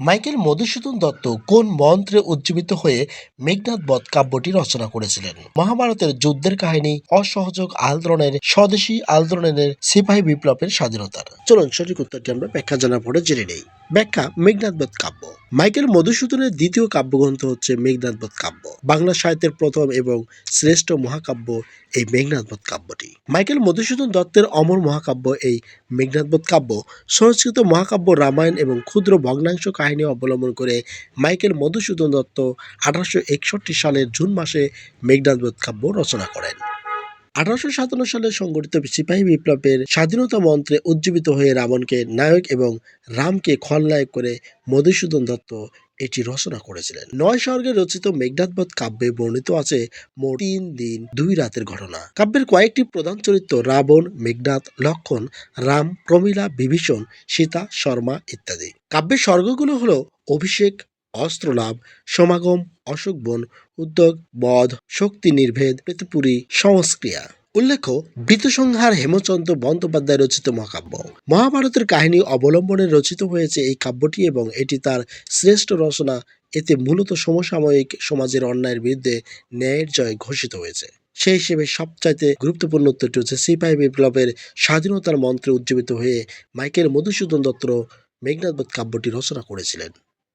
Michael Madhusudan Dutta কোন মন্ত্রে উজ্জীবিত হয়ে মেঘনাথ বধ কাব্যটি রচনা করেছিলেন? মহাভারতের যুদ্ধের কাহিনী, অসহযোগ আন্দোলনের, স্বদেশী আন্দোলনের, সিপাহী বিপ্লবের স্বাধীনতার। চলুন সঠিক উত্তরটি আমরা ব্যাখ্যা জানার পরে জেনে নেই। ব্যাখ্যা মেঘনাথ বধ কাব্য। মাইকেল মধুসূদনের দ্বিতীয় কাব্যগ্রন্থ হচ্ছে মেঘনাথ বধ কাব্য। বাংলা সাহিত্যের প্রথম এবং শ্রেষ্ঠ মহাকাব্য এই মেঘনাথ বধ কাব্যটি। মাইকেল মধুসূদন দত্তের অমর মহাকাব্য এই মেঘনাথবোধ কাব্য সংস্কৃত মহাকাব্য রামায়ণ এবং ক্ষুদ্র ভগ্নাংশ কাহিনী অবলম্বন করে মাইকেল মধুসূদন দত্ত আঠারোশো একষট্টি সালের জুন মাসে মেঘনাথবোধ কাব্য রচনা করেন। আঠারোশো সাতান্ন সালে সংগঠিত সিপাহী বিপ্লবের স্বাধীনতা মন্ত্রে উজ্জীবিত হয়ে রাবণকে নায়ক এবং রামকে খলনায়ক করে মধুসূদন দত্ত এটি রচনা করেছিলেন। নয় স্বর্গে রচিত মেঘনাথবোধ কাব্যে বর্ণিত আছে মোট তিন দিন, দুই রাতের ঘটনা। কাব্যের কয়েকটি প্রধান চরিত্র রাবণ, মেঘনাথ, লক্ষণ, রাম, প্রমীলা, বিভীষণ, সীতা, শর্মা ইত্যাদি। কাব্যের স্বর্গগুলো হলো অভিষেক অস্ত্রলাভ, সমাগম, অশোক বন, উদ্যোগ, বধ, শক্তি নির্ভেদ প্রেতপুরী সংস্ক্রিয়া। উল্লেখ্য বৃতসংহার হেমচন্দ্র বন্দ্যোপাধ্যায় রচিত মহাকাব্য। মহাভারতের কাহিনী অবলম্বনে রচিত হয়েছে এই কাব্যটি এবং এটি তার শ্রেষ্ঠ রচনা। এতে মূলত সমসাময়িক সমাজের অন্যায়ের বিরুদ্ধে ন্যায়ের জয় ঘোষিত হয়েছে। সেই হিসেবে সবচাইতে গুরুত্বপূর্ণ উত্তরটি হচ্ছে সিপাহী বিপ্লবের স্বাধীনতার মন্ত্রে উজ্জীবিত হয়ে মাইকেল মধুসূদন দত্ত মেঘনাথবোধ কাব্যটি রচনা করেছিলেন।